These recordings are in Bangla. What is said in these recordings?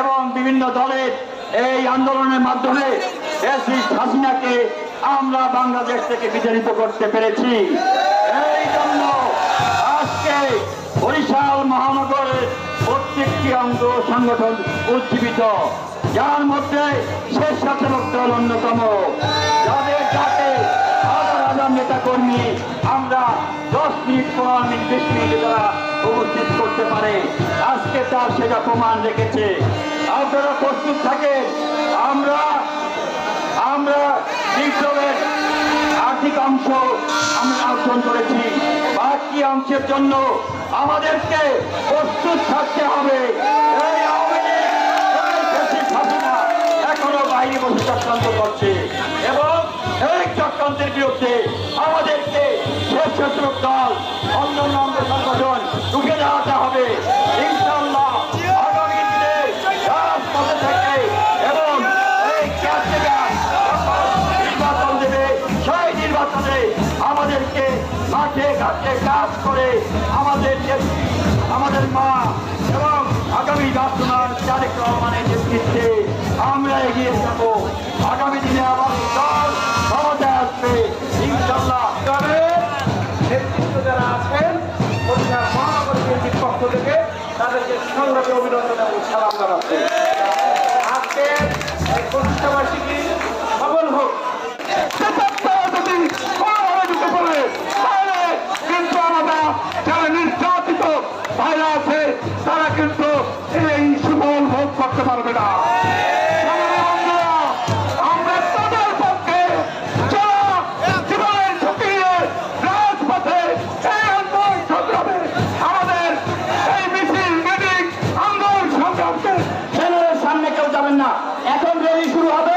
এবং বিভিন্ন দলের এই আন্দোলনের মাধ্যমে হাসিনাকে আমরা বাংলাদেশ থেকে বিতাড়িত করতে পেরেছি। এই জন্য আজকে বরিশাল মহানগরের প্রত্যেকটি অঙ্গ সংগঠন উজ্জীবিত। যার মধ্যে স্বেচ্ছাসেবক দল অন্যতম। যাদের যাতে হাজার হাজার নেতা কর্মী আমরা দশ মিনিট পনেরো মিনিট, বিশ মিনিটে তারা তার সেটা প্রমাণ রেখেছে। আপনারা প্রস্তুত থাকেন। আমরা আমরা বিপ্লবের আর্থিক অংশ আমরা অর্জন করেছি। বাকি অংশের জন্য আমাদেরকে প্রস্তুত থাকতে হবে। আমাদেরকে স্বেচ্ছাসেবক দল, অন্যান্য সংগঠন রুখে দাঁড়াতে মাঠে ঘাটে কাজ করে আমাদের আমাদের মা এবং আগামী রাষ্ট্রনাথ তারেক রহমানের নেতৃত্বে আমরা এগিয়ে যাব। আগামী দিনে আমার দল ক্ষমতায় আসবে। ইনশাল্লাহ নেতৃত্ব যারা আছেন পক্ষ থেকে তাদেরকে সংগ্রামে অভিনন্দন জানাচ্ছি। যাবেন না। এখন র্যালি শুরু হবে।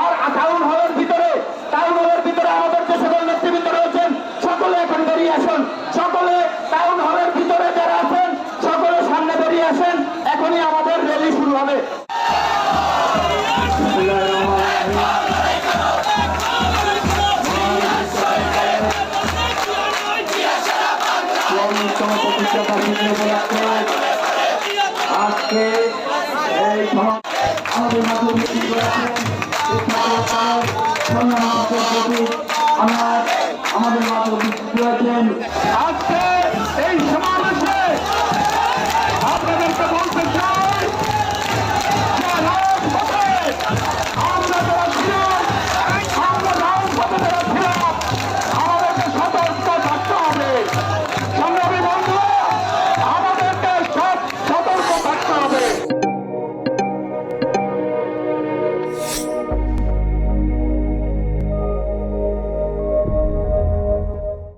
আর টাউন হলের ভিতরে, টাউন হলের ভিতরে আমাদের যে সকল নেতৃবৃন্দ রয়েছেন, সকলে এখন বেরিয়ে আসুন। সকলে টাউন হলের ভিতরে যারা আছেন, সকলে সামনে বেরিয়ে আসেন। এখনই আমাদের র্যালি শুরু হবে। আজকে এই আমাদের মাঝে